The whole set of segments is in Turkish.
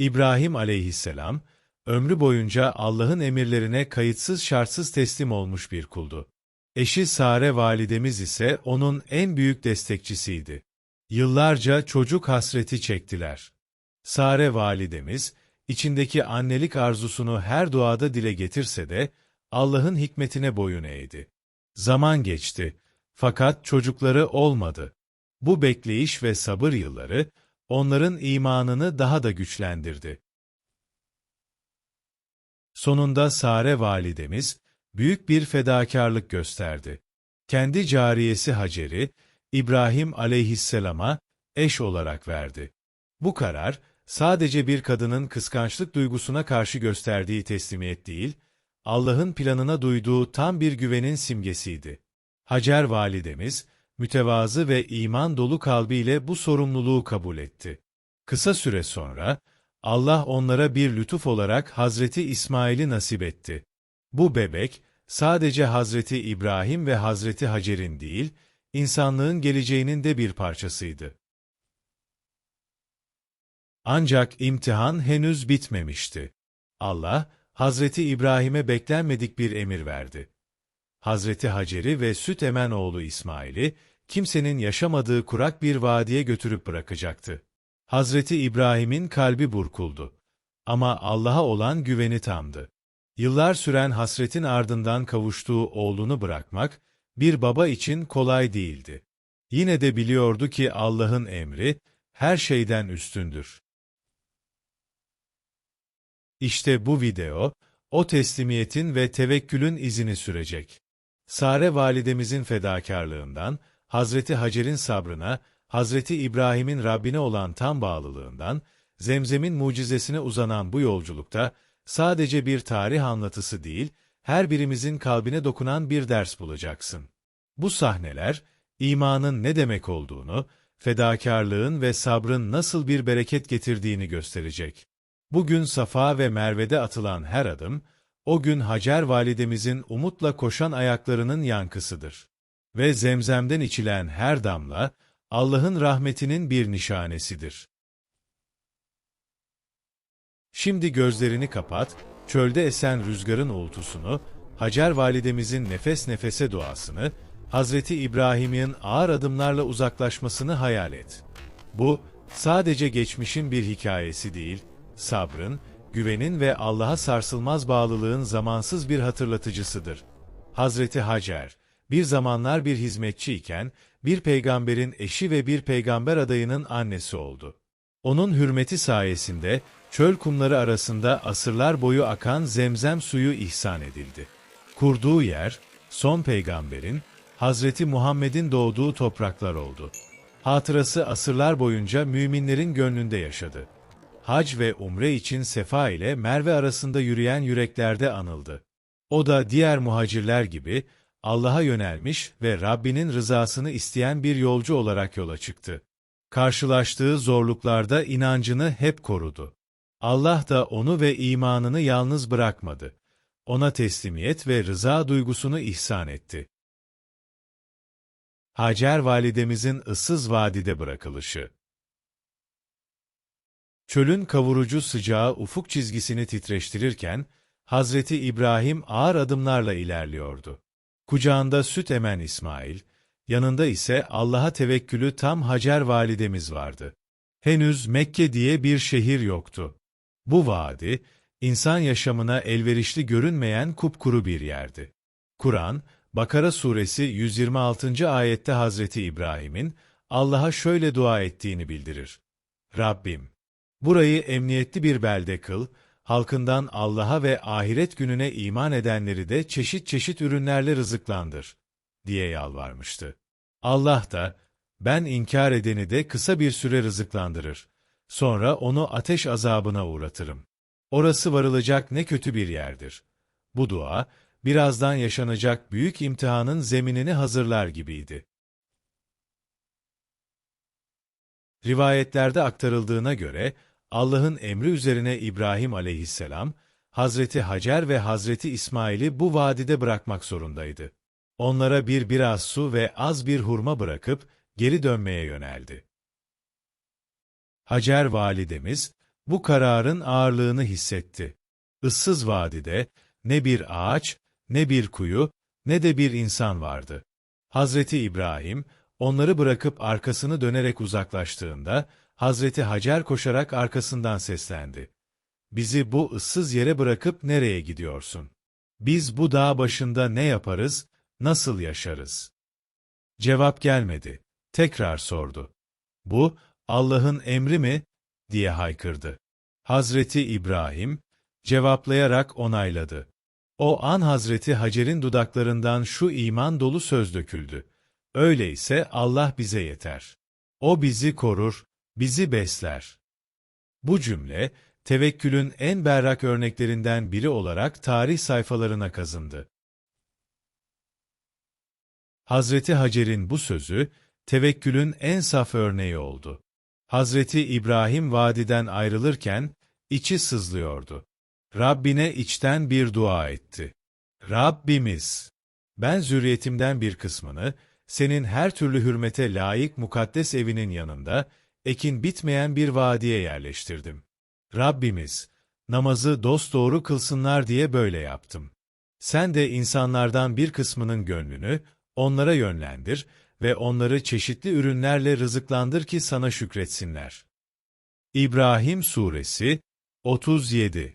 İbrahim aleyhisselam, ömrü boyunca Allah'ın emirlerine kayıtsız şartsız teslim olmuş bir kuldu. Eşi Sare validemiz ise onun en büyük destekçisiydi. Yıllarca çocuk hasreti çektiler. Sare validemiz, içindeki annelik arzusunu her duada dile getirse de, Allah'ın hikmetine boyun eğdi. Zaman geçti, fakat çocukları olmadı. Bu bekleyiş ve sabır yılları, onların imanını daha da güçlendirdi. Sonunda Sare validemiz, büyük bir fedakarlık gösterdi. Kendi cariyesi Hacer'i, İbrahim aleyhisselama eş olarak verdi. Bu karar, sadece bir kadının kıskançlık duygusuna karşı gösterdiği teslimiyet değil, Allah'ın planına duyduğu tam bir güvenin simgesiydi. Hacer validemiz, mütevazı ve iman dolu kalbiyle bu sorumluluğu kabul etti. Kısa süre sonra, Allah onlara bir lütuf olarak Hazreti İsmail'i nasip etti. Bu bebek, sadece Hazreti İbrahim ve Hazreti Hacer'in değil, insanlığın geleceğinin de bir parçasıydı. Ancak imtihan henüz bitmemişti. Allah, Hazreti İbrahim'e beklenmedik bir emir verdi. Hazreti Hacer'i ve süt emen oğlu İsmail'i, kimsenin yaşamadığı kurak bir vadiye götürüp bırakacaktı. Hazreti İbrahim'in kalbi burkuldu. Ama Allah'a olan güveni tamdı. Yıllar süren hasretin ardından kavuştuğu oğlunu bırakmak, bir baba için kolay değildi. Yine de biliyordu ki Allah'ın emri, her şeyden üstündür. İşte bu video, o teslimiyetin ve tevekkülün izini sürecek. Sare validemizin fedakarlığından, Hazreti Hacer'in sabrına, Hazreti İbrahim'in Rabbine olan tam bağlılığından, Zemzem'in mucizesine uzanan bu yolculukta, sadece bir tarih anlatısı değil, her birimizin kalbine dokunan bir ders bulacaksın. Bu sahneler, imanın ne demek olduğunu, fedakarlığın ve sabrın nasıl bir bereket getirdiğini gösterecek. Bugün Safa ve Merve'de atılan her adım, o gün Hacer validemizin umutla koşan ayaklarının yankısıdır. Ve zemzemden içilen her damla, Allah'ın rahmetinin bir nişanesidir. Şimdi gözlerini kapat, çölde esen rüzgarın uğultusunu, Hacer validemizin nefes nefese duasını, Hazreti İbrahim'in ağır adımlarla uzaklaşmasını hayal et. Bu, sadece geçmişin bir hikayesi değil, sabrın, güvenin ve Allah'a sarsılmaz bağlılığın zamansız bir hatırlatıcısıdır. Hazreti Hacer, bir zamanlar bir hizmetçi iken, bir peygamberin eşi ve bir peygamber adayının annesi oldu. Onun hürmeti sayesinde, çöl kumları arasında asırlar boyu akan zemzem suyu ihsan edildi. Kurduğu yer, son peygamberin, Hazreti Muhammed'in doğduğu topraklar oldu. Hatırası asırlar boyunca müminlerin gönlünde yaşadı. Hac ve umre için Sefa ile Merve arasında yürüyen yüreklerde anıldı. O da diğer muhacirler gibi Allah'a yönelmiş ve Rabbinin rızasını isteyen bir yolcu olarak yola çıktı. Karşılaştığı zorluklarda inancını hep korudu. Allah da onu ve imanını yalnız bırakmadı. Ona teslimiyet ve rıza duygusunu ihsan etti. Hacer validemizin ıssız vadide bırakılışı Çölün kavurucu sıcağı ufuk çizgisini titreştirirken, Hazreti İbrahim ağır adımlarla ilerliyordu. Kucağında süt emen İsmail, yanında ise Allah'a tevekkülü tam Hacer validemiz vardı. Henüz Mekke diye bir şehir yoktu. Bu vadi, insan yaşamına elverişli görünmeyen kupkuru bir yerdi. Kur'an, Bakara suresi 126. ayette Hazreti İbrahim'in Allah'a şöyle dua ettiğini bildirir. Rabbim, burayı emniyetli bir belde kıl, halkından Allah'a ve ahiret gününe iman edenleri de çeşit çeşit ürünlerle rızıklandır, diye yalvarmıştı. Allah da, ben inkar edeni de kısa bir süre rızıklandırır. Sonra onu ateş azabına uğratırım. Orası varılacak ne kötü bir yerdir. Bu dua, birazdan yaşanacak büyük imtihanın zeminini hazırlar gibiydi. Rivayetlerde aktarıldığına göre, Allah'ın emri üzerine İbrahim aleyhisselam, Hazreti Hacer ve Hazreti İsmail'i bu vadide bırakmak zorundaydı. Onlara bir biraz su ve az bir hurma bırakıp geri dönmeye yöneldi. Hacer validemiz, bu kararın ağırlığını hissetti. Issız vadide ne bir ağaç, ne bir kuyu, ne de bir insan vardı. Hazreti İbrahim, onları bırakıp arkasını dönerek uzaklaştığında, Hazreti Hacer koşarak arkasından seslendi. Bizi bu ıssız yere bırakıp nereye gidiyorsun? Biz bu dağ başında ne yaparız, nasıl yaşarız? Cevap gelmedi. Tekrar sordu. Bu, Allah'ın emri mi? diye haykırdı. Hazreti İbrahim, cevaplayarak onayladı. O an Hazreti Hacer'in dudaklarından şu iman dolu söz döküldü. Öyleyse Allah bize yeter. O bizi korur, bizi besler. Bu cümle, tevekkülün en berrak örneklerinden biri olarak tarih sayfalarına kazındı. Hazreti Hacer'in bu sözü, tevekkülün en saf örneği oldu. Hazreti İbrahim vadiden ayrılırken, içi sızlıyordu. Rabbine içten bir dua etti. Rabbimiz, ben zürriyetimden bir kısmını, senin her türlü hürmete layık mukaddes evinin yanında, ekin bitmeyen bir vadiye yerleştirdim. Rabbimiz, namazı dosdoğru kılsınlar diye böyle yaptım. Sen de insanlardan bir kısmının gönlünü, onlara yönlendir ve onları çeşitli ürünlerle rızıklandır ki sana şükretsinler. İbrahim Suresi 37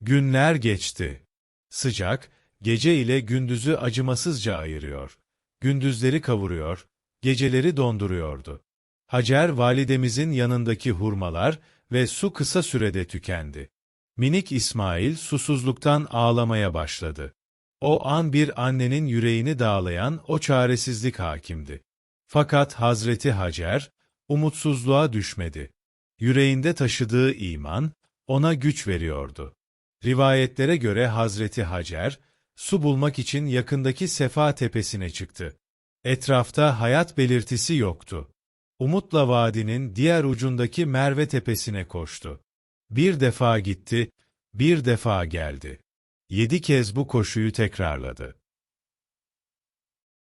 Günler geçti. Sıcak, gece ile gündüzü acımasızca ayırıyor. Gündüzleri kavuruyor, geceleri donduruyordu. Hacer validemizin yanındaki hurmalar ve su kısa sürede tükendi. Minik İsmail susuzluktan ağlamaya başladı. O an bir annenin yüreğini dağlayan o çaresizlik hakimdi. Fakat Hazreti Hacer, umutsuzluğa düşmedi. Yüreğinde taşıdığı iman, ona güç veriyordu. Rivayetlere göre Hazreti Hacer, su bulmak için yakındaki Sefa tepesine çıktı. Etrafta hayat belirtisi yoktu. Umutla vadinin diğer ucundaki Merve tepesine koştu. Bir defa gitti, bir defa geldi. Yedi kez bu koşuyu tekrarladı.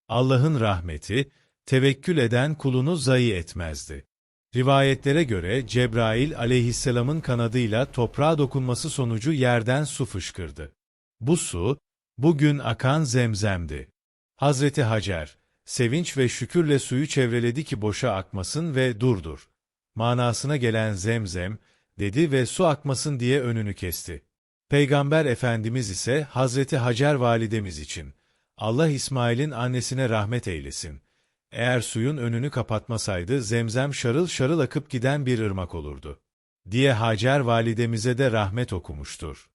Allah'ın rahmeti, tevekkül eden kulunu zayi etmezdi. Rivayetlere göre Cebrail aleyhisselamın kanadıyla toprağa dokunması sonucu yerden su fışkırdı. Bu su, bugün akan zemzemdi. Hazreti Hacer, sevinç ve şükürle suyu çevreledi ki boşa akmasın ve durdur. Manasına gelen zemzem, dedi ve su akmasın diye önünü kesti. Peygamber Efendimiz ise Hazreti Hacer validemiz için, Allah İsmail'in annesine rahmet eylesin. Eğer suyun önünü kapatmasaydı zemzem şarıl şarıl akıp giden bir ırmak olurdu. Diye Hacer validemize de rahmet okumuştur.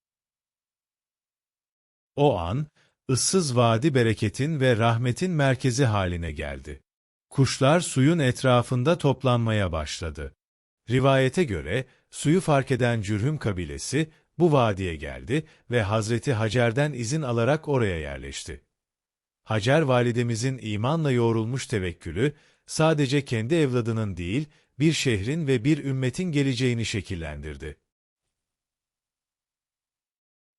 O an, ıssız vadi bereketin ve rahmetin merkezi haline geldi. Kuşlar suyun etrafında toplanmaya başladı. Rivayete göre, suyu fark eden Cürhüm kabilesi, bu vadiye geldi ve Hazreti Hacer'den izin alarak oraya yerleşti. Hacer validemizin imanla yoğrulmuş tevekkülü, sadece kendi evladının değil, bir şehrin ve bir ümmetin geleceğini şekillendirdi.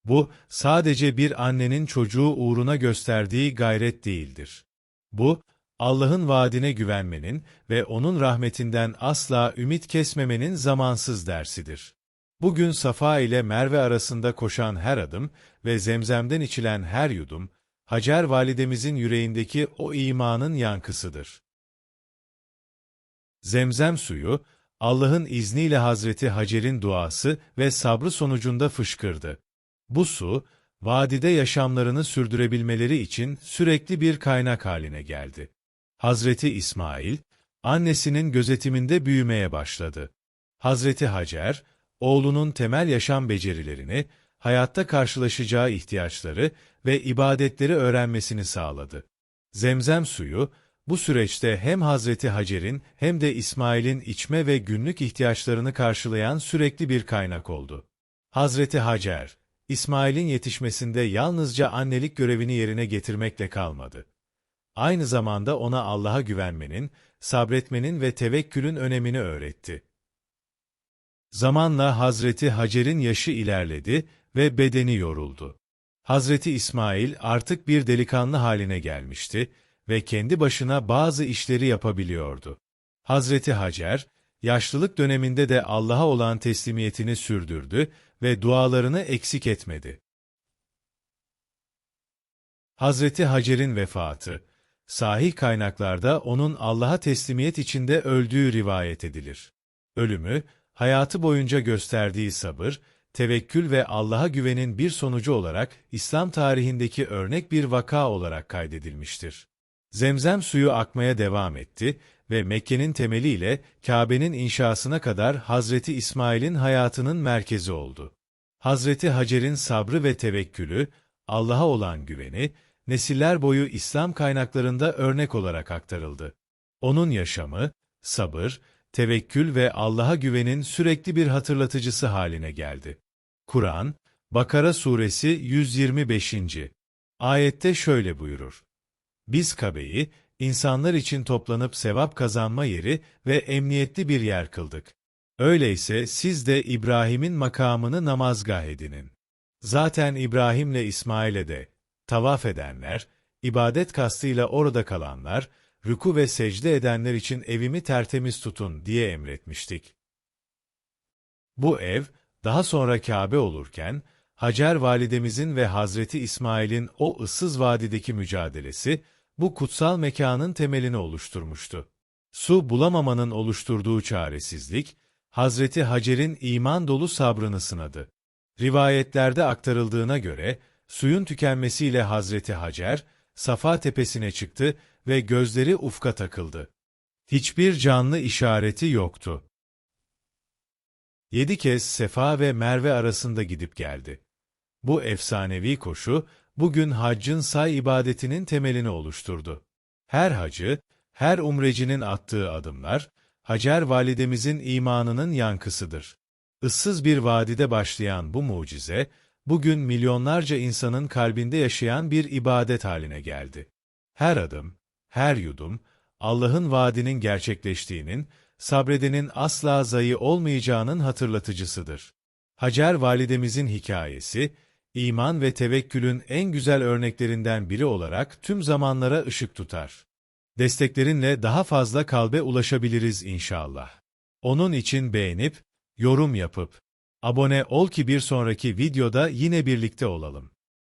Bu, sadece bir annenin çocuğu uğruna gösterdiği gayret değildir. Bu, Allah'ın vaadine güvenmenin ve O'nun rahmetinden asla ümit kesmemenin zamansız dersidir. Bugün Safa ile Merve arasında koşan her adım ve zemzemden içilen her yudum, Hacer validemizin yüreğindeki o imanın yankısıdır. Zemzem suyu, Allah'ın izniyle Hazreti Hacer'in duası ve sabrı sonucunda fışkırdı. Bu su, vadide yaşamlarını sürdürebilmeleri için sürekli bir kaynak haline geldi. Hazreti İsmail, annesinin gözetiminde büyümeye başladı. Hazreti Hacer, oğlunun temel yaşam becerilerini, hayatta karşılaşacağı ihtiyaçları ve ibadetleri öğrenmesini sağladı. Zemzem suyu, bu süreçte hem Hazreti Hacer'in hem de İsmail'in içme ve günlük ihtiyaçlarını karşılayan sürekli bir kaynak oldu. Hazreti Hacer, İsmail'in yetişmesinde yalnızca annelik görevini yerine getirmekle kalmadı. Aynı zamanda ona Allah'a güvenmenin, sabretmenin ve tevekkülün önemini öğretti. Zamanla Hazreti Hacer'in yaşı ilerledi ve bedeni yoruldu. Hazreti İsmail artık bir delikanlı haline gelmişti ve kendi başına bazı işleri yapabiliyordu. Hazreti Hacer, yaşlılık döneminde de Allah'a olan teslimiyetini sürdürdü ve dualarını eksik etmedi. Hazreti Hacer'in vefatı, sahih kaynaklarda onun Allah'a teslimiyet içinde öldüğü rivayet edilir. Ölümü, hayatı boyunca gösterdiği sabır, tevekkül ve Allah'a güvenin bir sonucu olarak İslam tarihindeki örnek bir vaka olarak kaydedilmiştir. Zemzem suyu akmaya devam etti ve Mekke'nin temeliyle Kabe'nin inşasına kadar Hazreti İsmail'in hayatının merkezi oldu. Hazreti Hacer'in sabrı ve tevekkülü, Allah'a olan güveni, nesiller boyu İslam kaynaklarında örnek olarak aktarıldı. Onun yaşamı, sabır, tevekkül ve Allah'a güvenin sürekli bir hatırlatıcısı haline geldi. Kur'an, Bakara suresi 125. ayette şöyle buyurur. Biz Kabe'yi, insanlar için toplanıp sevap kazanma yeri ve emniyetli bir yer kıldık. Öyleyse siz de İbrahim'in makamını namazgah edinin. Zaten İbrahim'le İsmail'e de tavaf edenler, ibadet kastıyla orada kalanlar, rüku ve secde edenler için evimi tertemiz tutun diye emretmiştik. Bu ev, daha sonra Kabe olurken, Hacer validemizin ve Hazreti İsmail'in o ıssız vadideki mücadelesi, bu kutsal mekanın temelini oluşturmuştu. Su bulamamanın oluşturduğu çaresizlik, Hazreti Hacer'in iman dolu sabrını sınadı. Rivayetlerde aktarıldığına göre, suyun tükenmesiyle Hazreti Hacer, Safa tepesine çıktı ve gözleri ufka takıldı. Hiçbir canlı işareti yoktu. Yedi kez Sefa ve Merve arasında gidip geldi. Bu efsanevi koşu, bugün haccın say ibadetinin temelini oluşturdu. Her hacı, her umrecinin attığı adımlar, Hacer validemizin imanının yankısıdır. Issız bir vadide başlayan bu mucize, bugün milyonlarca insanın kalbinde yaşayan bir ibadet haline geldi. Her adım, her yudum, Allah'ın vaadinin gerçekleştiğinin, sabredenin asla zayı olmayacağının hatırlatıcısıdır. Hacer validemizin hikayesi, iman ve tevekkülün en güzel örneklerinden biri olarak tüm zamanlara ışık tutar. Desteklerinle daha fazla kalbe ulaşabiliriz inşallah. Onun için beğenip, yorum yapıp, abone ol ki bir sonraki videoda yine birlikte olalım.